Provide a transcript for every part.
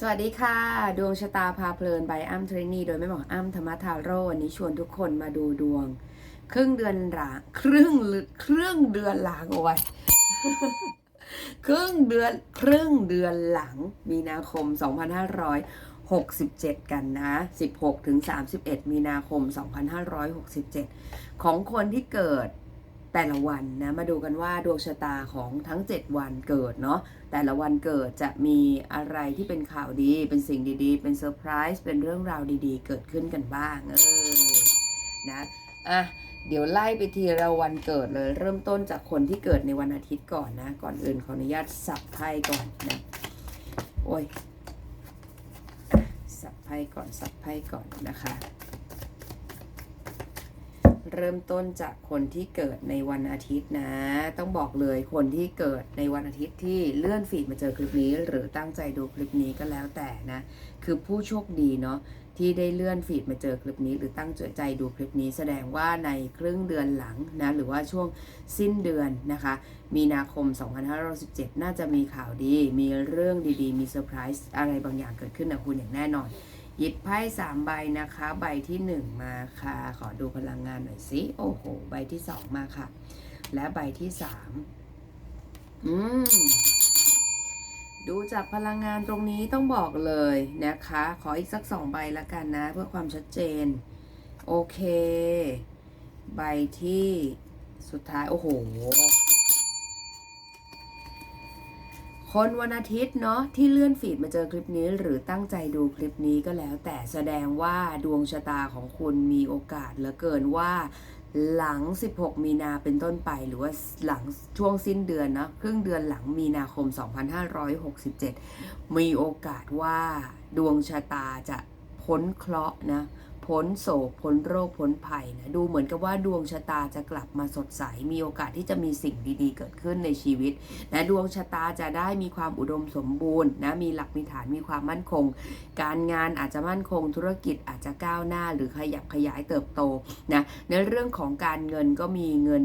สวัสดีค่ะ ดวงชะตาพาเพลินใบอ้ำเทรนนีโดยไม่บอกอ้ำธรรมทาโร่วันนี้ชวนทุกคนมาดูดวง ครึ่งเดือนหลังครึ่งครึ่งเดือนหลังเอาไว้ครึ่งเดือนครึ่งเดือนหลังมีนาคม 2567 กันนะ 16ถึง31 มีนาคม 2567 ของคนที่เกิด แต่ละวันนะมาดูกันว่าดวงชะตาของทั้ง 7 วันเกิดเนาะแต่ละวันเกิดจะมีอะไรที่เป็นข่าวดี เป็นสิ่งดีๆ เป็นเซอร์ไพรส์เป็นเรื่องราวดีๆ เกิดขึ้นกันบ้างเออนะอะเดี๋ยวไล่ไปทีละวันเกิดเลย เริ่มต้นจากคนที่เกิดในวันอาทิตย์ก่อนนะ ก่อนอื่นขออนุญาตสับไพ่ก่อนนะโอ้ยสับไพ่ก่อนสับไพ่ก่อนนะคะ เริ่มต้นจากคนที่เกิดในวันอาทิตย์นะ ต้องบอกเลยคนที่เกิดในวันอาทิตย์ที่เลื่อนฟีดมาเจอคลิปนี้ หรือตั้งใจดูคลิปนี้ก็แล้วแต่นะ คือผู้โชคดีเนาะที่ได้เลื่อนฟีดมาเจอคลิปนี้ หรือตั้งใจดูคลิปนี้ แสดงว่าในครึ่งเดือนหลังนะหรือว่าช่วงสิ้นเดือนนะคะ มีนาคม 2517 น่าจะมีข่าวดี มีเรื่องดีๆ มีเซอร์ไพรส์อะไรบางอย่างเกิดขึ้นกับคุณอย่างแน่นอน หยิบไพ่สามใบนะคะ ใบที่หนึ่งมาค่ะ ขอดูพลังงานหน่อยสิโอ้โห ใบที่สองมาค่ะ และใบที่สามอืมดูจากพลังงานตรงนี้ต้องบอกเลยนะคะ ขออีกสักสองใบละกันนะ เพื่อความชัดเจน โอเค ใบที่สุดท้าย โอ้โห คนวันอาทิตย์เนาะที่เลื่อนฟีดมาเจอคลิปนี้ หรือตั้งใจดูคลิปนี้ก็แล้ว แต่แสดงว่าดวงชะตาของคุณมีโอกาสเหลือเกินว่า หลัง 16 มีนาเป็นต้นไปหรือว่าหลังช่วงสิ้นเดือนนะครึ่งเดือนหลังมีนาคม 2567 มีโอกาสว่าดวงชะตาจะพ้นเคราะห์นะ พ้นโศกพ้นโรคพ้นภัยนะดูเหมือนกับว่าดวงชะตาจะกลับมาสดใส มีโอกาสที่จะมีสิ่งดีๆ เกิดขึ้นในชีวิตนะดวงชะตาจะได้มีความอุดมสมบูรณ์นะมีหลักมีฐานมีความมั่นคง การงานอาจจะมั่นคงธุรกิจอาจจะก้าวหน้าหรือขยับขยายเติบโตนะในเรื่องของการเงินก็มีเงิน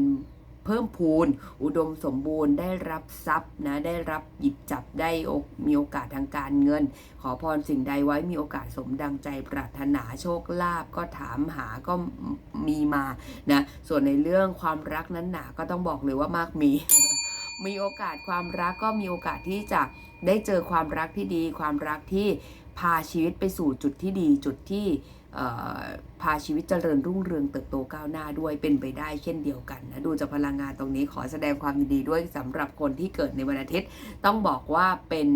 พิ่มพูน อุดมสมบูรณ์ได้รับทรัพย์นะได้รับหยิบจับได้อกมีโอกาสทางการเงิน ขอพรสิ่งใดไว้มีโอกาสสมดังใจปรารถนาโชคลาภก็ถามหาก็มีมานะส่วนในเรื่องความรักนั้นหนาก็ต้องบอกเลยว่ามากมีมีโอกาสความรักก็มีโอกาสที่จะได้เจอความรักที่ดี ความรักที่พาชีวิตไปสู่จุดที่ดีจุดที่ พาชีวิตเจริญรุ่งเรืองเติบโตก้าวหน้าด้วยเป็นไปได้เช่นเดียวกันนะดูจากพลังงานตรงนี้ขอแสดงความยินดีด้วยสำหรับคนที่เกิดในวันอาทิตย์ ต้องบอกว่าเป็น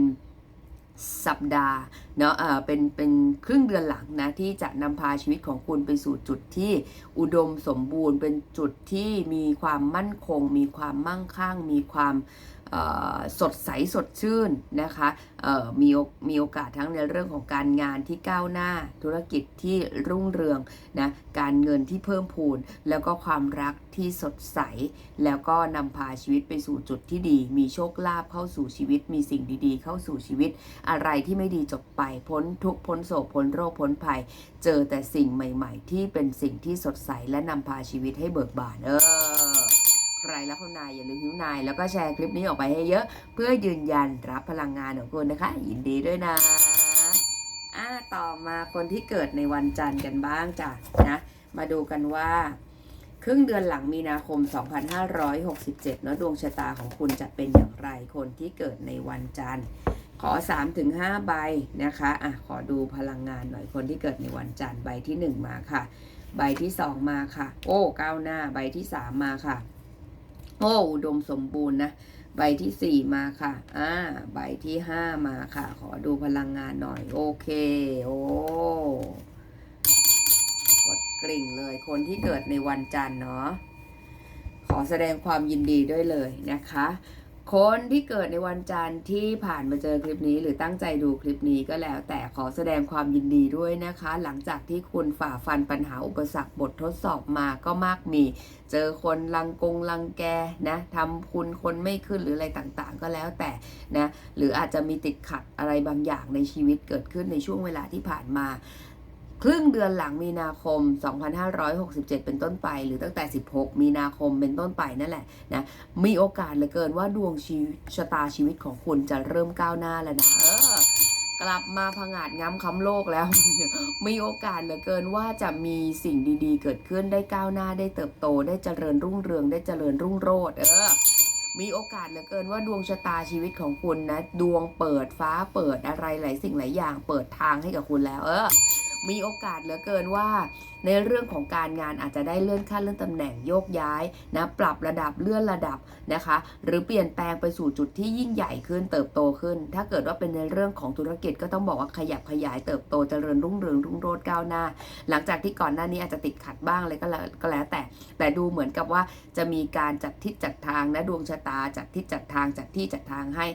สัปดาห์เนาะเออเป็นเป็นครึ่งเดือนหลังนะที่จะนำพาชีวิตของคุณไปสู่จุดที่อุดมสมบูรณ์ เป็นจุดที่มีความมั่นคง มีความมั่งคั่ง มีความเสดใสสดชื่นนะคะมีมีโอกาสทั้งในเรื่องของการงานที่ก้าวหน้า ธุรกิจที่รุ่งเรืองนะการเงินที่เพิ่มพูน แล้วก็ความรักที่สดใส แล้วก็นำพาชีวิตไปสู่จุดที่ดี มีโชคลาภเข้าสู่ชีวิต มีสิ่งดีๆ เข้าสู่ชีวิต อะไรที่ไม่ดีจบไปพ้นทุกพ้นโศกพ้นโรคพ้นภัย เจอแต่สิ่งใหม่ ๆ ที่เป็นสิ่งที่สดใสและนำพาชีวิตให้เบิกบานเออ ใครแล้วเขานายอย่าลืมหิวนายแล้วก็แชร์คลิปนี้ออกไปให้เยอะ เพื่อยืนยันรับพลังงานของคุณนะคะ ยินดีด้วยนะอ่าต่อมาคนที่เกิดในวันจันทร์กันบ้างจ้ะนะมาดูกันว่า ครึ่งเดือนหลังมีนาคม 2567เนอะดวงชะตาของคุณจะเป็นอย่างไรคนที่เกิดในวันจันทร์ ขอ 3-5 ใบนะคะอะขอดูพลังงานหน่อยคนที่เกิดในวันจันทร์ใบที่ 1 มาค่ะ ใบที่ 2 มาค่ะ โอ้ก้าวหน้าใบที่ 3 มาค่ะ โอ้อุดมสมบูรณ์นะ ใบที่สี่มาค่ะ อ่า ใบที่ห้ามาค่ะ ขอดูพลังงานหน่อย โอเค โอ้กดกริ่งเลย คนที่เกิดในวันจันทร์เนาะ ขอแสดงความยินดีด้วยเลยนะคะ คนที่เกิดในวันจันทร์ที่ผ่านมาเจอคลิปนี้ หรือตั้งใจดูคลิปนี้ก็แล้ว แต่ขอแสดงความยินดีด้วยนะคะ หลังจากที่คุณฝ่าฟันปัญหาอุปสรรคบททดสอบมาก็มากมี เจอคนลังกงลังแกนะทำคุณคนไม่ขึ้นหรืออะไรต่างๆ ก็แล้วแต่นะหรืออาจจะมีติดขัดอะไรบางอย่างในชีวิตเกิดขึ้นในช่วงเวลาที่ผ่านมา ครึ่งเดือนหลังมีนาคม 2567 เป็นต้นไป หรือตั้งแต่ 16 มีนาคมเป็นต้นไปนั่นแหละนะมีโอกาสเหลือเกินว่าดวงชีชะตาชีวิตของคุณจะเริ่มก้าวหน้าแล้วนะเออกลับมาผงาดง้ำคำโลกแล้ว มีโอกาสเหลือเกินว่าจะมีสิ่งดีๆ เกิดขึ้นได้ก้าวหน้าได้เติบโต ได้เจริญรุ่งเรืองได้เจริญรุ่งโรจน์เออมีโอกาสเหลือเกินว่าดวงชะตาชีวิตของคุณนะ ดวงเปิดฟ้าเปิดอะไรหลายสิ่งหลายอย่าง เปิดทางให้กับคุณแล้ว เออ มีโอกาสเหลือเกินว่า ในเรื่องของการงานอาจจะได้เลื่อนขั้นเลื่อนตำแหน่งโยกย้ายนะปรับระดับเลื่อนระดับนะคะ หรือเปลี่ยนแปลงไปสู่จุดที่ยิ่งใหญ่ขึ้นเติบโตขึ้น ถ้าเกิดว่าเป็นในเรื่องของธุรกิจก็ต้องบอกว่าขยับขยายเติบโตเจริญรุ่งเรืองรุ่งโรจน์ก้าวหน้า หลังจากที่ก่อนหน้านี้อาจจะติดขัดบ้างเลยก็แล้วก็แล้วแต่ แต่ดูเหมือนกับว่าจะมีการจัดทิศจัดทางนะดวงชะตาจัดทิศจัดทางจัดที่จัดทางให้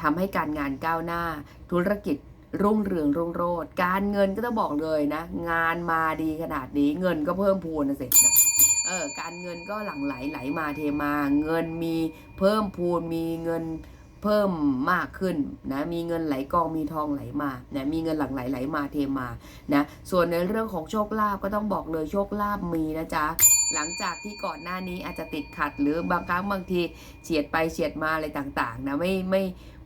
ทำให้การงานก้าวหน้า ธุรกิจ รุ่งเรืองรุ่งโรจน์การเงินก็ต้องบอกเลยนะ งานมาดีขนาดนี้เงินก็เพิ่มพูนนะเสร็จนะเออการเงินก็หลั่งไหลไหลมาเทมา เงินมีเพิ่มพูนมีเงินเพิ่มมากขึ้นนะมีเงินไหลกองมีทองไหลมานะมีเงินหลั่งไหลไหลมาเทมานะส่วนในเรื่องของโชคลาภก็ต้องบอกเลยโชคลาภมีนะจ๊ะหลังจากที่ก่อนหน้านี้อาจจะติดขัดหรือบางครั้งบางทีเฉียดไปเฉียดมาอะไรต่างๆนะไม่ไม่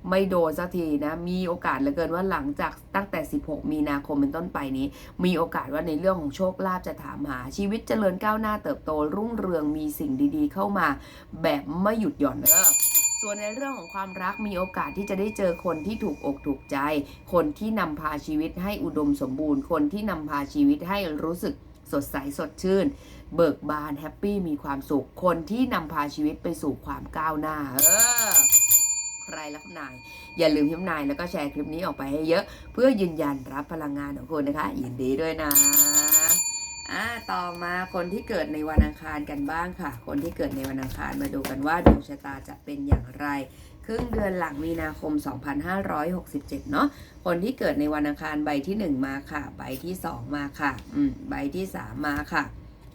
ไม่โดนสักทีนะ มีโอกาสเหลือเกินว่าหลังจากตั้งแต่ 16 มีนาคมเป็นต้นไปนี้ มีโอกาสว่าในเรื่องของโชคลาภจะถามหา ชีวิตเจริญก้าวหน้าเติบโต รุ่งเรืองมีสิ่งดีๆ เข้ามา แบบไม่หยุดหย่อนเออส่วนในเรื่องของความรักมีโอกาสที่จะได้เจอคนที่ถูกอกถูกใจ คนที่นำพาชีวิตให้อุดมสมบูรณ์ คนที่นำพาชีวิตให้รู้สึกสดใสสดชื่น เบิกบานแฮปปี้มีความสุข คนที่นำพาชีวิตไปสู่ความก้าวหน้า เออ ใครแล้วคุณนาย อย่าลืมพิมพ์นายแล้วก็แชร์คลิปนี้ออกไปให้เยอะ เพื่อยืนยันรับพลังงานของคุณนะคะ ยินดีด้วยนะอ่าต่อมาคนที่เกิดในวันอังคารกันบ้างค่ะ คนที่เกิดในวันอังคารมาดูกันว่าดวงชะตาจะเป็นอย่างไร ครึ่งเดือนหลังมีนาคม 2567 เนาะคนที่เกิดในวันอังคารใบที่ 1 มาค่ะ ใบที่ 2 มาค่ะ อืมใบที่ 3 มาค่ะ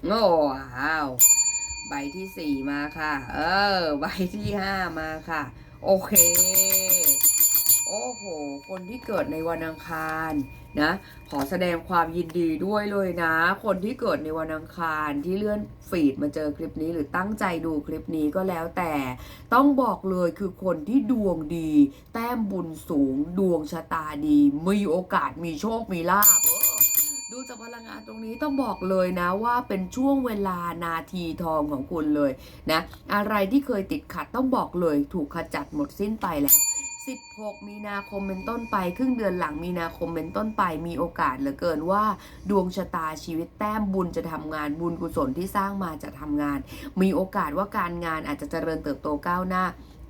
โอ้ว้าว ใบที่ 4 มาค่ะ เออ ใบที่ 5 มาค่ะ โอเค โอ้โห คนที่เกิดในวันอังคารนะ ขอแสดงความยินดีด้วยเลยนะ คนที่เกิดในวันอังคารที่เลื่อนฟีดมาเจอคลิปนี้หรือตั้งใจดูคลิปนี้ก็แล้วแต่ ต้องบอกเลยคือคนที่ดวงดี แต้มบุญสูง ดวงชะตาดี มีโอกาสมีโชคมีลาภ จากพลังงานตรงนี้ต้องบอกเลยนะว่าเป็นช่วงเวลานาทีทองของคุณเลยนะอะไรที่เคยติดขัดต้องบอกเลย ถูกขจัดหมดสิ้นไปแล้ว 16 มีนาคมเป็นต้นไปครึ่งเดือนหลังมีนาคมเป็นต้นไปมีโอกาสเหลือเกินว่า ดวงชะตาชีวิตแต้มบุญจะทำงานบุญกุศลที่สร้างมาจะทำงาน มีโอกาสว่าการงานอาจจะเจริญเติบโตก้าวหน้า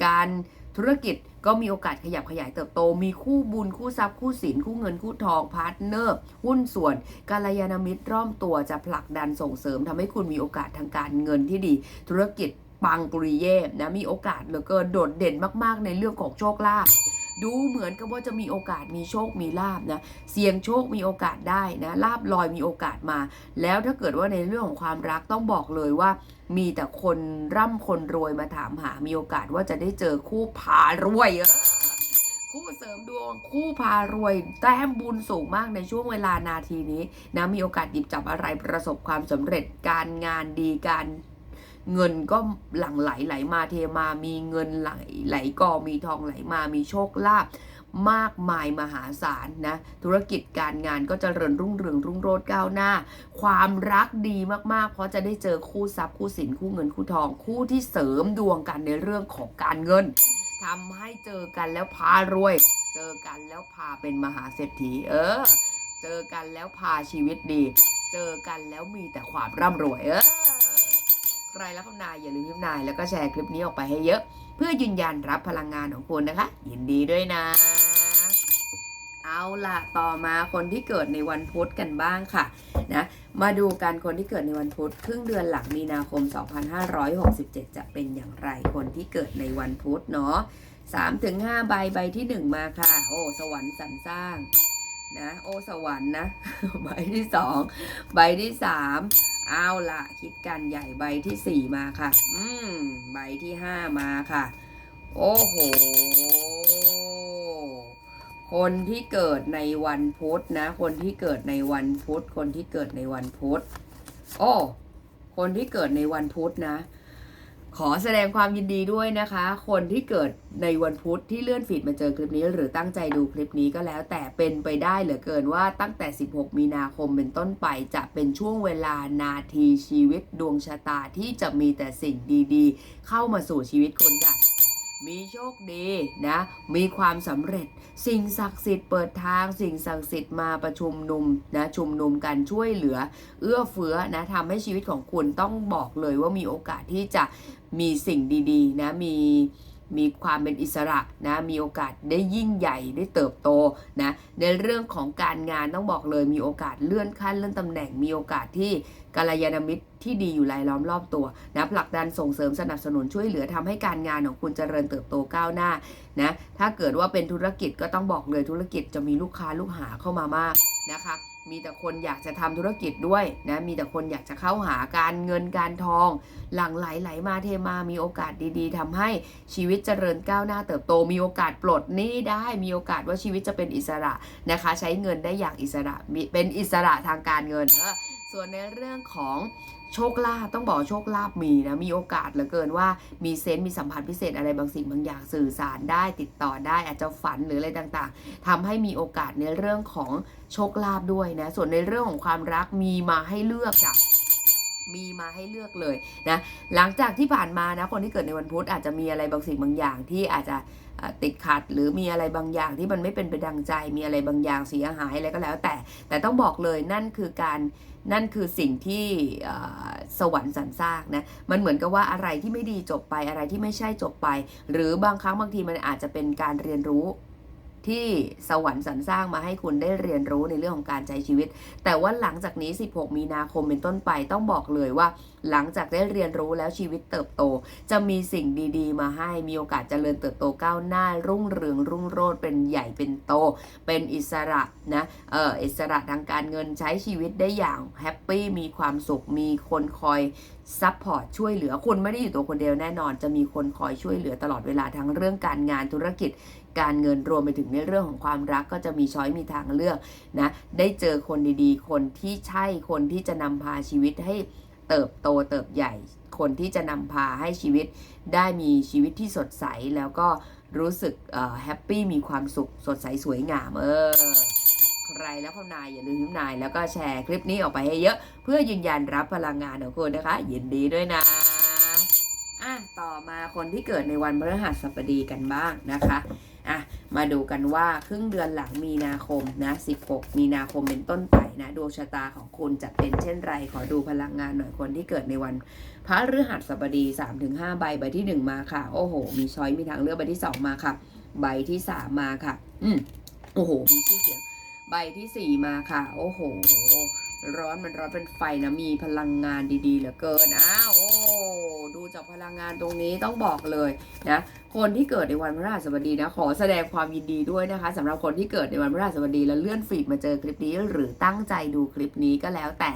การธุรกิจ ก็มีโอกาสขยับขยายเติบโต มีคู่บุญคู่ทรัพย์คู่สินคู่เงินคู่ทองพาร์ทเนอร์ หุ้นส่วนกาลยานามิตรร่อมตัวจะผลักดันส่งเสริมทำให้คุณมีโอกาสทางการเงินที่ดี ธุรกิจปังปุริเย่นะมีโอกาสเหลือเกินโดดเด่นมากๆ ในเรื่องของโชคลาภ ดูเหมือนกับว่าจะมีโอกาสมีโชคมีลาบนะเสี่ยงโชคมีโอกาสได้นะลาบลอยมีโอกาสมา แล้วถ้าเกิดว่าในเรื่องของความรักต้องบอกเลยว่า มีแต่คนร่ำคนรวยมาถามหา มีโอกาสว่าจะได้เจอคู่พารวยเออคู่เสริมดวงคู่พารวย แต้มบุญสูงมากในช่วงเวลานาทีนี้นะมีโอกาสหยิบจับอะไรประสบความสำเร็จการงานดีการ เงินก็หลั่งไหลไหลมาเทมา มีเงินไหลไหลกอมีทองไหลมามีโชคลาภมากมายมหาศาลนะธุรกิจการงานก็จเจริญรุ่งเรืองรุ่งโรจน์ก้าวหน้า ความรักดีมากๆ เพราะจะได้เจอคู่ทรัพย์คู่สินคู่เงินคู่ทอง คู่ที่เสริมดวงกันในเรื่องของการเงินทำให้เจอกันแล้วพารวย เจอกันแล้วพาเป็นมหาเศรษฐี เออ เจอกันแล้วพาชีวิตดี เจอกันแล้วมีแต่ความร่ำรวยเออ ใครรับคำนายอย่าลืมพิมพ์นายแล้วก็แชร์คลิปนี้ออกไปให้เยอะ เพื่อยืนยันรับพลังงานของคุณนะคะ ยินดีด้วยนะ เอาล่ะต่อมาคนที่เกิดในวันพุธกันบ้างค่ะนะมาดูกันคนที่เกิดในวันพุธครึ่งเดือนหลังมีนาคม 2567 จะเป็นอย่างไรคนที่เกิดในวันพุธเนาะ3ถึง5ใบใบที่ 1 มาค่ะ โอ้ สวรรค์สรรสร้าง นะโอ้สวรรค์นะ ใบที่2ใบที่3เอาละคิดกันใหญ่ใบที่สี่มาค่ะ อืมใบที่ห้ามาค่ะ โอ้โห คนที่เกิดในวันพุธนะ คนที่เกิดในวันพุธ คนที่เกิดในวันพุธ โอ้ คนที่เกิดในวันพุธนะ ขอแสดงความยินดีด้วยนะคะ คนที่เกิดในวันพุธที่เลื่อนฟีดมาเจอคลิปนี้ หรือตั้งใจดูคลิปนี้ก็แล้ว แต่เป็นไปได้เหลือเกินว่าตั้งแต่ 16 มีนาคมเป็นต้นไปจะเป็นช่วงเวลานาทีชีวิตดวงชะตาที่จะมีแต่สิ่งดีๆ เข้ามาสู่ชีวิตคุณค่ะ มีโชคดีนะ มีความสำเร็จ สิ่งศักดิ์สิทธิ์เปิดทาง สิ่งศักดิ์สิทธิ์มาประชุมนุมนะชุมนุมกันช่วยเหลือ เอื้อเฟื้อนะทำให้ชีวิตของคุณต้องบอกเลยว่ามีโอกาสที่จะมีสิ่งดีๆนะมี มีความเป็นอิสระนะมีโอกาสได้ยิ่งใหญ่ได้เติบโตนะในเรื่องของการงานต้องบอกเลย มีโอกาสเลื่อนขั้นเลื่อนตำแหน่ง มีโอกาสที่กัลยาณมิตรที่ดีอยู่รายล้อมรอบตัวนะผลักดันส่งเสริมสนับสนุนช่วยเหลือทำให้การงานของคุณเจริญเติบโตก้าวหน้านะถ้าเกิดว่าเป็นธุรกิจก็ต้องบอกเลยธุรกิจจะมีลูกค้าลูกหาเข้ามามากนะคะ มีแต่คนอยากจะทำธุรกิจด้วยนะมีแต่คนอยากจะเข้าหาการเงินการทอง หลั่งไหลไหลมาเทมามีโอกาสดีๆทำให้ชีวิตเจริญก้าวหน้าเติบโต มีโอกาสปลดหนี้ได้มีโอกาสว่าชีวิตจะเป็นอิสระนะคะ ใช้เงินได้อย่างอิสระมีเป็นอิสระทางการเงินส่วนในเรื่องของ โชคลาภต้องบอกโชคลาภมีนะมีโอกาสเหลือเกินว่ามีเซนต์มีสัมผัสพิเศษอะไรบางสิ่งบางอย่างสื่อสารได้ติดต่อได้อาจจะฝันหรืออะไรต่างๆทำให้มีโอกาสในเรื่องของโชคลาภด้วยนะส่วนในเรื่องของความรักมีมาให้เลือกจ้ะมีมาให้เลือกเลยนะหลังจากที่ผ่านมานะคนที่เกิดในวันพุธอาจจะมีอะไรบางสิ่งบางอย่างที่อาจจะติดขัดหรือมีอะไรบางอย่างที่มันไม่เป็นไปดังใจ มีอะไรบางอย่างเสียหายอะไรก็แล้วแต่ แต่ต้องบอกเลยนั่นคือการ นั่นคือสิ่งที่สวรรค์สรรสร้างนะ มันเหมือนกับว่าอะไรที่ไม่ดีจบไปอะไรที่ไม่ใช่จบไป หรือบางครั้งบางทีมันอาจจะเป็นการเรียนรู้ ที่สวรรค์สรรสร้างมาให้คุณได้เรียนรู้ในเรื่องของการใช้ชีวิต แต่ว่าหลังจากนี้ 16 มีนาคมเป็นต้นไปต้องบอกเลยว่า หลังจากได้เรียนรู้แล้วชีวิตเติบโต จะมีสิ่งดีๆ มาให้มีโอกาสเจริญเติบโตก้าวหน้า รุ่งเรืองรุ่งโรจน์เป็นใหญ่เป็นโต เป็นอิสระนะเอออิสระทางการเงินใช้ชีวิตได้อย่างแฮปปี้มีความสุขมีคนคอยซัพพอร์ตช่วยเหลือคุณไม่ได้อยู่ตัวคนเดียวแน่นอน จะมีคนคอยช่วยเหลือตลอดเวลาทั้งเรื่องการงานธุรกิจ การเงินรวมไปถึงในเรื่องของความรักก็จะมีช้อยมีทางเลือกนะได้เจอคนดีๆ คนที่ใช่คนที่จะนำพาชีวิตให้เติบโตเติบใหญ่ คนที่จะนำพาให้ชีวิตได้มีชีวิตที่สดใสแล้วก็รู้สึกแฮปปี้มีความสุขสดใสสวยงามเออใครแล้วพนายอย่าลืมพิมพ์นาย แล้วก็แชร์คลิปนี้ออกไปให้เยอะ เพื่อยืนยันรับพลังงานของคุณนะคะ ยินดีด้วยนะ อะต่อมาคนที่เกิดในวันพฤหัสบดีกันบ้างนะคะอะมาดูกันว่าครึ่งเดือนหลังมีนาคมนะ 16 มีนาคมเป็นต้นไปนะดวงชะตาของคุณจะเป็นเช่นไร ขอดูพลังงานหน่อยคนที่เกิดในวันพระฤหัสบดี 3-5 ใบใบที่ 1 มาค่ะ โอ้โห มีช้อยมีทางเลือกใบที่ 2 มาค่ะ ใบที่ 3 มาค่ะ อืมโอ้โห มีชื่อเสียง ใบที่ 4 มาค่ะ โอ้โห ร้อนมันร้อนเป็นไฟนะมีพลังงานดีๆเหลือเกินอ้าวโอ้ ดูจากพลังงานตรงนี้ต้องบอกเลยนะคนที่เกิดในวันพฤหัสบดีนะขอแสดงความยินดีด้วยนะคะสำหรับคนที่เกิดในวันพฤหัสบดีแล้วเลื่อนฟีดมาเจอคลิปนี้ หรือตั้งใจดูคลิปนี้ก็แล้วแต่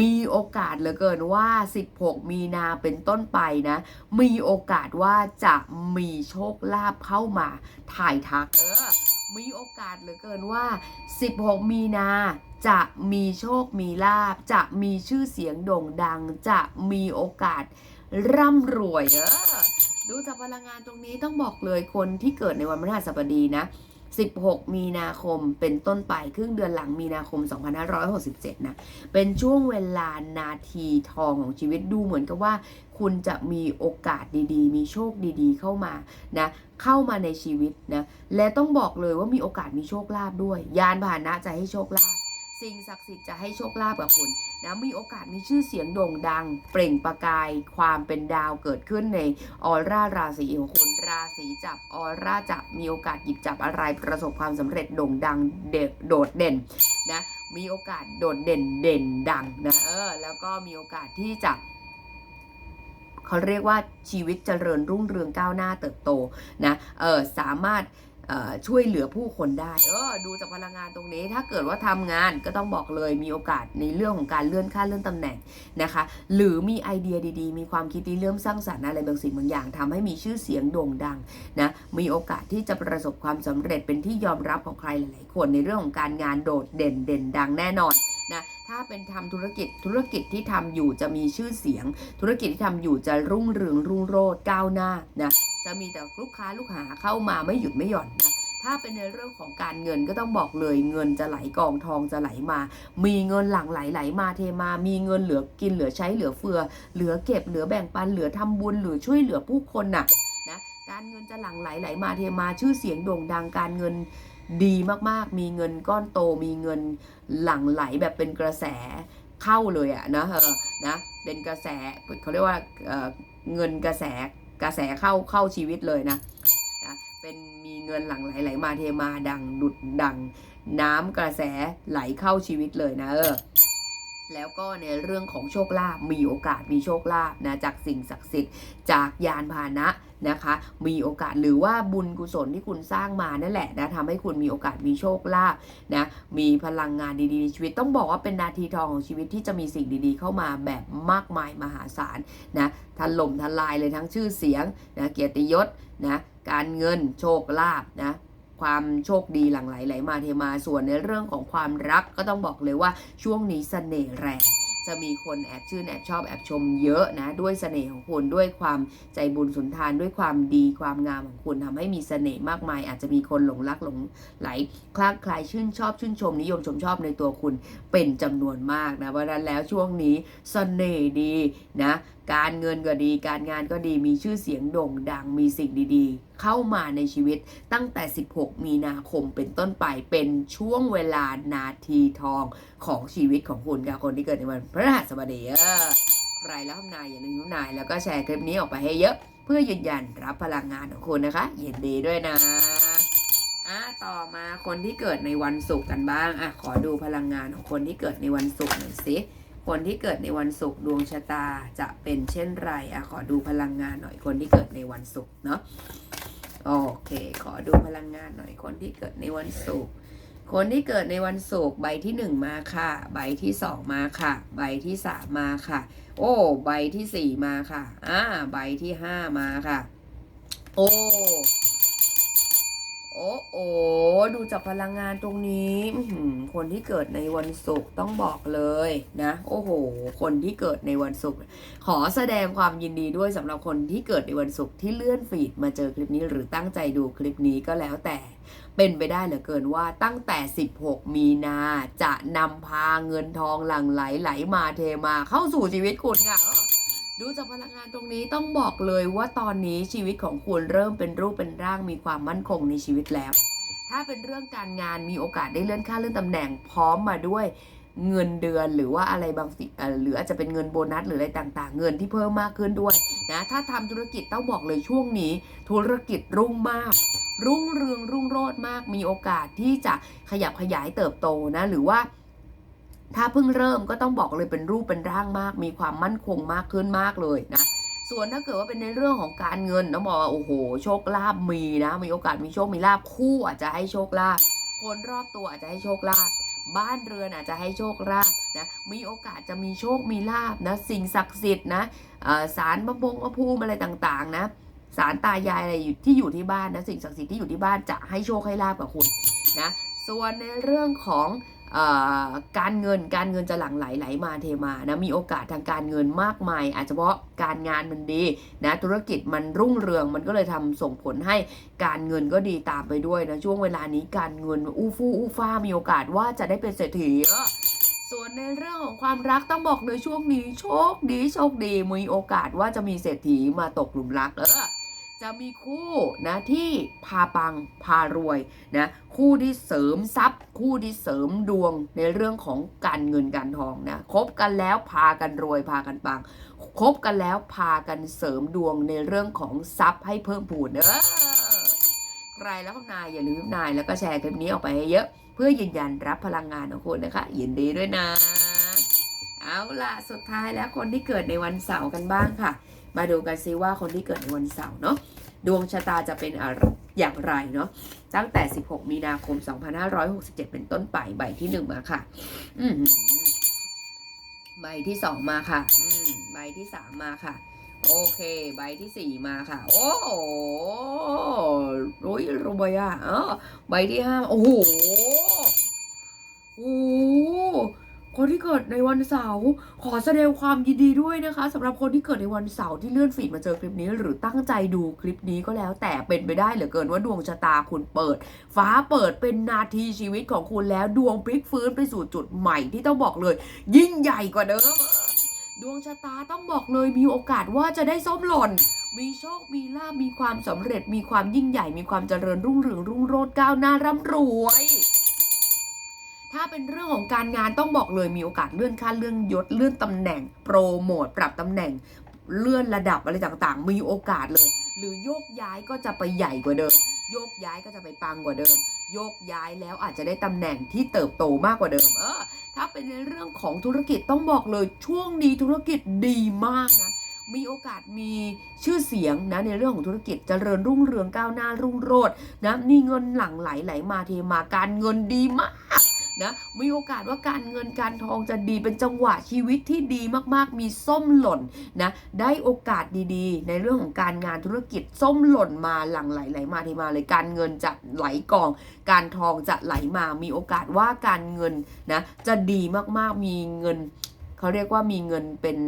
มีโอกาสเหลือเกินว่า 16 มีนาเป็นต้นไปนะ มีโอกาสว่าจะมีโชคลาภเข้ามาถ่ายทัก เออ มีโอกาสเหลือเกินว่า 16 มีนาจะมีโชคมีลาบ จะมีชื่อเสียงโด่งดัง จะมีโอกาส ร่ำรวยเออดูจากพลังงานตรงนี้ต้องบอกเลยคนที่เกิดในวันพฤหัสบดีนะ 16 มีนาคมเป็นต้นไปครึ่งเดือนหลังมีนาคม 2567 นะ เป็นช่วงเวลานาทีทองของชีวิตดูเหมือนกับว่า คุณจะมีโอกาสดีๆ มีโชคดีๆ เข้ามานะเข้ามาในชีวิตนะ และต้องบอกเลยว่ามีโอกาสมีโชคลาภด้วย ยานพาหนะจะให้โชคลาภ สิ่งศักดิ์สิทธิ์จะให้โชคลาภกับคุณนะมีโอกาสมีชื่อเสียงโด่งดัง เปล่งประกายความเป็นดาวเกิดขึ้นในออร่าราศีของคุณราศีจับออร่าจับมีโอกาสหยิบจับอะไรประสบความสำเร็จโด่งดังเดโดดเด่นนะมีโอกาสโดดเด่นเด่นดังนะเออแล้วก็มีโอกาสที่จะเขาเรียกว่าชีวิตเจริญรุ่งเรืองก้าวหน้าเติบโตนะเออสามารถ ช่วยเหลือผู้คนได้เออดูจากพลังงานตรงนี้ ถ้าเกิดว่าทำงานก็ต้องบอกเลยมีโอกาสในเรื่องของการเลื่อนขั้นเลื่อนตำแหน่งนะคะ หรือมีไอเดียดีๆ มีความคิดที่เริ่มสร้างสรรค์อะไรบางสิ่งบางอย่างทำให้มีชื่อเสียงโด่งดังนะมีโอกาสที่จะประสบความสำเร็จเป็นที่ยอมรับของใครหลายๆคนในเรื่องของการงานโดดเด่นเด่นดังแน่นอนนะถ้าเป็นทำธุรกิจธุรกิจที่ทำอยู่จะมีชื่อเสียง ธุรกิจที่ทำอยู่จะรุ่งเรืองรุ่งโรจน์ก้าวหน้านะ จะมีแต่ลูกค้าลูกหาเข้ามาไม่หยุดไม่หย่อนนะถ้าเป็นในเรื่องของการเงินก็ต้องบอกเลยเงินจะไหลกองทองจะไหลมา มีเงินหลั่งไหลไหลมาเทมา มีเงินเหลือกินเหลือใช้เหลือเฟือ เหลือเก็บเหลือแบ่งปันเหลือทำบุญเหลือช่วยเหลือผู้คนน่ะนะการเงินจะหลั่งไหลไหลมาเทมาชื่อเสียงโด่งดังการเงินดีมากๆ มีเงินก้อนโตมีเงินหลั่งไหลแบบเป็นกระแสเข้าเลยอะนะเออนะเป็นกระแสเขาเรียกว่าเเงินกระแส กระแสเข้าเข้าชีวิตเลยนะนะเป็นมีเงินหลั่งไหลไหลมาเทมาดังดุดดัง น้ำกระแสไหลเข้าชีวิตเลยนะเออ แล้วก็ในเรื่องของโชคลาภมีโอกาสมีโชคลาภนะจากสิ่งศักดิ์สิทธิ์จากยานพาหนะนะคะ มีโอกาสหรือว่าบุญกุศลที่คุณสร้างมานั่นแหละนะทำให้คุณมีโอกาสมีโชคลาภนะมีพลังงานดีๆในชีวิตต้องบอกว่าเป็นนาทีทองของชีวิตที่จะมีสิ่งดีๆ เข้ามาแบบมากมายมหาศาลนะถล่มทลายเลยทั้งชื่อเสียงนะเกียรติยศนะการเงินโชคลาภนะ ความโชคดีหลั่งไหลไหลมาเทมาส่วนในเรื่องของความรักก็ต้องบอกเลยว่าช่วงนี้เสน่ห์แรงจะมีคนแอบชื่นแอบชอบแอบชมเยอะนะ ด้วยเสน่ห์ของคุณด้วยความใจบุญสุนทานด้วยความดีความงามของคุณทำให้มีเสน่ห์มากมาย อาจจะมีคนหลงรักหลงไหลคลาดคลายชื่นชอบชื่นชม นิยมชมชอบในตัวคุณเป็นจำนวนมากนะเพราะฉะนั้นแล้วช่วงนี้เสน่ห์ดีนะ การเงินก็ดี การงานก็ดีมีชื่อเสียงโด่งดังมีสิ่งดี ๆ เข้ามาในชีวิตตั้งแต่ 16 มีนาคมเป็นต้นไปเป็นช่วงเวลานาทีทองของชีวิตของคุณค่ะคนที่เกิดในวันพฤหัสบดีใครแล้วทำนายอย่าลืมทำนาย แล้วก็แชร์คลิปนี้ออกไปให้เยอะ เพื่อยืนยันรับพลังงานของคุณนะคะยินดีด้วยนะอะต่อมาคนที่เกิดในวันศุกร์กันบ้างอะขอดูพลังงานของคนที่เกิดในวันศุกร์หน่อยสิคนที่เกิดในวันศุกร์ดวงชะตาจะเป็นเช่นไรอะขอดูพลังงานหน่อยคนที่เกิดในวันศุกร์เนาะ โอเค ขอดูพลังงานหน่อยคนที่เกิดในวันศุกร์คนที่เกิดในวันศุกร์ใบที่หนึ่งมาค่ะ ใบที่สองมาค่ะ ใบที่สามมาค่ะ โอ้ ใบที่สี่มาค่ะ อ่า ใบที่ห้ามาค่ะ โอ้ โอ้โอ้ดูจากพลังงานตรงนี้คนที่เกิดในวันศุกร์ต้องบอกเลยนะ โอ้โห คนที่เกิดในวันศุกร์ขอแสดงความยินดีด้วยสำหรับคนที่เกิดในวันศุกร์ที่เลื่อนฟีดมาเจอคลิปนี้หรือตั้งใจดูคลิปนี้ก็แล้วแต่ เป็นไปได้เหลือเกินว่าตั้งแต่ 16 มีนาจะนำพาเงินทองหลั่งไหลไหลมาเทมาเข้าสู่ชีวิตคุณค่ะ ดูจากพลังงานตรงนี้ต้องบอกเลยว่าตอนนี้ชีวิตของคุณเริ่มเป็นรูปเป็นร่างมีความมั่นคงในชีวิตแล้ว ถ้าเป็นเรื่องการงานมีโอกาสได้เลื่อนขั้นเลื่อนตำแหน่งพร้อมมาด้วยเงินเดือนหรือว่าอะไรบางสิ่งหรืออาจจะเป็นเงินโบนัสหรืออะไรต่างๆ เงินที่เพิ่มมากขึ้นด้วยนะถ้าทำธุรกิจต้องบอกเลยช่วงนี้ ธุรกิจรุ่งมาก รุ่งเรืองรุ่งโรจน์มากมีโอกาสที่จะขยับขยายเติบโตนะหรือว่า ถ้าเพิ่งเริ่มก็ต้องบอกเลยเป็นรูปเป็นร่างมาก มีความมั่นคงมากขึ้นมากเลยนะส่วนถ้าเกิดว่าเป็นในเรื่องของการเงินต้องบอกว่าโอ้โห โชคลาภมีนะ มีโอกาสมีโชคมีลาภคู่อาจจะให้โชคลาภคนรอบตัวอาจจะให้โชคลาภบ้านเรือนอาจจะให้โชคลาภนะมีโอกาสจะมีโชคมีลาภนะสิ่งศักดิ์สิทธิ์นะสารพระพงพระภูมิอะไรต่างๆนะสารตายายอะไรอยู่ที่อยู่ที่บ้านนะสิ่งศักดิ์สิทธิ์ที่อยู่ที่บ้านจะให้โชคให้ลาภกับคุณนะส่วนในเรื่องของ การเงินการเงินจะหลั่งไหลไหลมาเทมานะมีโอกาสทางการเงินมากมาย อาจจะเพราะการงานมันดีนะธุรกิจมันรุ่งเรืองมันก็เลยทำส่งผลให้การเงินก็ดีตามไปด้วยนะช่วงเวลานี้การเงินอู้ฟู่อู้ฟ้ามีโอกาสว่าจะได้เป็นเศรษฐีส่วนในเรื่องของความรักต้องบอกเลยช่วงนี้โชคดีโชคดีมีโอกาสว่าจะมีเศรษฐีมาตกหลุมรักเออ จะมีคู่นะที่พาปังพารวยนะคู่ที่เสริมทรัพย์ คู่ที่เสริมดวงในเรื่องของการเงินการทองนะคบกันแล้วพากันรวยพากันปังคบกันแล้วพากันเสริมดวงในเรื่องของทรัพย์ให้เพิ่มพูนเออใครแล้วนายอย่าลืมนายแล้วก็แชร์คลิปนี้ออกไปให้เยอะ เพื่อยืนยันรับพลังงานของคุณนะคะยินดีด้วยนะ เอาล่ะสุดท้ายแล้วคนที่เกิดในวันเสาร์กันบ้างค่ะ มาดูกันซิว่าคนที่เกิดในวันเสาร์เนาะดวงชะตาจะเป็นอะไรอย่างไรเนาะตั้งแต่ 16 มีนาคม 2567 เป็นต้นไปใบที่ 1 มาค่ะใบที่ 2 มาค่ะใบที่ 3 มาค่ะ โอเคใบที่ 4 มาค่ะ โอ้โหรวยรวยอะเออใบที่ 5 โอ้โหโอ้โห คนที่เกิดในวันเสาร์ขอแสดงความยินดีด้วยนะคะสำหรับคนที่เกิดในวันเสาร์ที่เลื่อนฟีดมาเจอคลิปนี้ หรือตั้งใจดูคลิปนี้ก็แล้ว แต่เป็นไปได้เหลือเกินว่าดวงชะตาคุณเปิด ฟ้าเปิดเป็นนาทีชีวิตของคุณแล้วดวงพลิกฟื้นไปสู่จุดใหม่ที่ต้องบอกเลย ยิ่งใหญ่กว่าเดิมดวงชะตาต้องบอกเลยมีโอกาสว่าจะได้ส้มหล่นมีโชค มีลาบมีความสำเร็จ มีความยิ่งใหญ่ มีความเจริญรุ่งเรืองรุ่งโรจน์ก้าวหน้าร่ำรวย ถ้าเป็นเรื่องของการงานต้องบอกเลยมีโอกาสเลื่อนขั้นเลื่อนยศเลื่อนตำแหน่ง โปรโมทปรับตำแหน่ง เลื่อนระดับอะไรต่างๆ มีโอกาสเลย หรือโยกย้ายก็จะไปใหญ่กว่าเดิม โยกย้ายก็จะไปปังกว่าเดิม โยกย้ายแล้วอาจจะได้ตำแหน่งที่เติบโตมากกว่าเดิม เออ ถ้าเป็นในเรื่องของธุรกิจต้องบอกเลยช่วงนี้ธุรกิจดีมากนะมีโอกาสมีชื่อเสียงนะในเรื่องของธุรกิจเจริญรุ่งเรืองก้าวหน้ารุ่งโรจน์นะมีเงินหลั่งไหลไหลมาเทมาการเงินดีมาก นะมีโอกาสว่าการเงินการทองจะดีเป็นจังหวะชีวิตที่ดีมากๆ มีส้มหล่นนะได้โอกาสดีๆ ในเรื่องของการงานธุรกิจส้มหล่นมาหลั่งไหลไหลมาเทมาเลยการเงินจะไหลกอง การทองจะไหลมา มีโอกาสว่าการเงินนะจะดีมากๆมีเงินเขาเรียกว่ามีเงินเป็น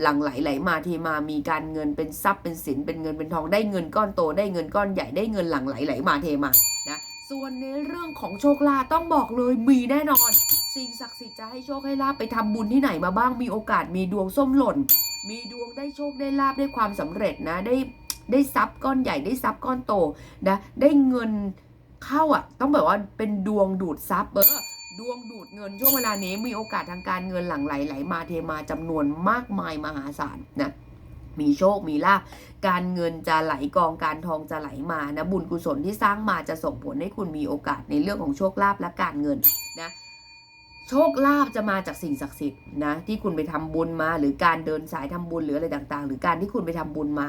หลั่งไหลไหลมาทีมามีการเงินเป็นทรัพย์เป็นสินเป็นเงินเป็นทองได้เงินก้อนโตได้เงินก้อนใหญ่ได้เงินหลั่งไหลไหลมาเทมานะ ส่วนในเรื่องของโชคลาภต้องบอกเลยมีแน่นอน สิ่งศักดิ์สิทธิ์จะให้โชคให้ลาบไปทำบุญที่ไหนมาบ้างมีโอกาสมีดวงส้มหล่น มีดวงได้โชคได้ลาบได้ความสำเร็จนะได้ได้ทรัพย์ก้อนใหญ่ได้ทรัพย์ก้อนโตนะได้เงินเข้าอะ ต้องแบบว่าเป็นดวงดูดทรัพย์เออดวงดูดเงินช่วงเวลานี้มีโอกาสทางการเงินหลั่งไหลไหลมาเทมาจำนวนมากมายมหาศาลนะ มีโชค มีลาภการเงินจะไหลกองการทองจะไหลมานะบุญกุศลที่สร้างมาจะส่งผลให้คุณมีโอกาสในเรื่องของโชคลาภและการเงินนะโชคลาภจะมาจากสิ่งศักดิ์สิทธิ์นะที่คุณไปทำบุญมา หรือการเดินสายทำบุญหรืออะไรต่างๆ หรือการที่คุณไปทำบุญมา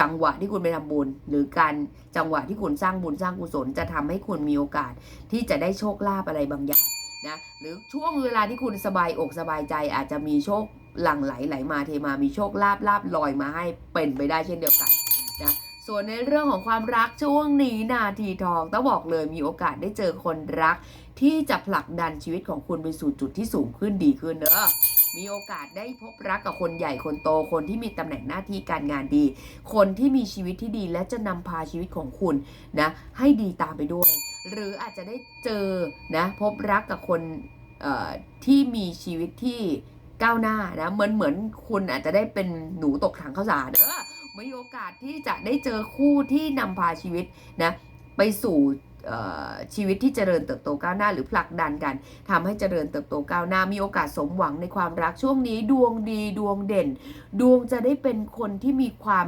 จังหวะที่คุณไปทำบุญ หรือการจังหวะที่คุณสร้างบุญสร้างกุศลจะทำให้คุณมีโอกาส ที่จะได้โชคลาภอะไรบางอย่างนะหรือช่วงเวลาที่คุณสบายอกสบายใจอาจจะมีโชค หลั่งไหลไหลมาเทมามีโชคลาภลาภลอยมาให้เป็นไปได้เช่นเดียวกันนะส่วนในเรื่องของความรักช่วงนี้นาทีทองต้องบอกเลยมีโอกาสได้เจอคนรัก ที่จะผลักดันชีวิตของคุณไปสู่จุดที่สูงขึ้นดีขึ้นเนอะมีโอกาสได้พบรักกับคนใหญ่คนโตคนที่มีตำแหน่งหน้าที่การงานดี คนที่มีชีวิตที่ดีและจะนำพาชีวิตของคุณนะให้ดีตามไปด้วย หรืออาจจะได้เจอนะพบรักกับคนเอ่อที่มีชีวิตที่ ก้าวหน้านะเหมือนเหมือนคุณอาจจะได้เป็นหนูตกถังข้าวสารเออมีโอกาสที่จะได้เจอคู่ที่นำพาชีวิตนะไปสู่ชีวิตที่เจริญเติบโตก้าวหน้าหรือผลักดันกันทำให้เจริญเติบโตก้าวหน้ามีโอกาสสมหวังในความรักช่วงนี้ดวงดีดวงเด่น ดวงจะได้เป็นคนที่มีความ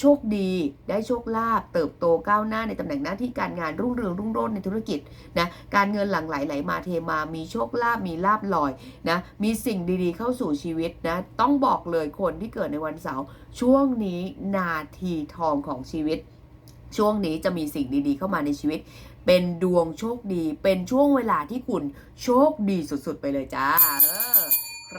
โชคดีได้โชคลาภเติบโตก้าวหน้าในตำแหน่งหน้าที่การงานรุ่งเรืองรุ่งโรจน์ในธุรกิจนะการเงินหลั่งไหลไหลมาเทมามีโชคลาภมีลาบลอยนะมีสิ่งดีๆเข้าสู่ชีวิตนะต้องบอกเลยคนที่เกิดในวันเสาร์ช่วงนี้นาทีทองของชีวิต ช่วงนี้จะมีสิ่งดีๆ เข้ามาในชีวิต เป็นดวงโชคดี เป็นช่วงเวลาที่คุณโชคดีสุดๆ ไปเลยจ้าเออ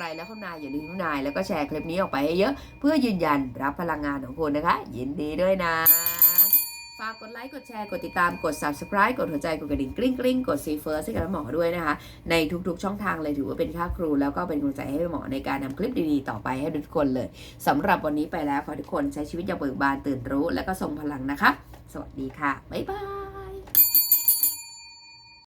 รแล้วเขานายอย่าลืมนายแล้วก็แชร์คลิปนี้ออกไปให้เยอะ เพื่อยืนยันรับพลังงานของคุณนะคะ ยินดีด้วยนะ ฝากกดไลค์ กดแชร์ กดติดตาม กด subscribe กดหัวใจ กดกระดิ่งกริ๊งกริ๊งกดซีเฟิร์สให้กับหมอด้วยนะคะ ในทุกๆช่องทางเลยถือว่าเป็นค่าครู แล้วก็เป็นกำลังใจให้หมอในการนำคลิปดีๆ ต่อไปให้ทุกคนเลยสำหรับวันนี้ไปแล้วขอทุกคนใช้ชีวิตอย่างเบิกบานตื่นรู้ และก็ทรงพลังนะคะ สวัสดีค่ะบ๊ายบาย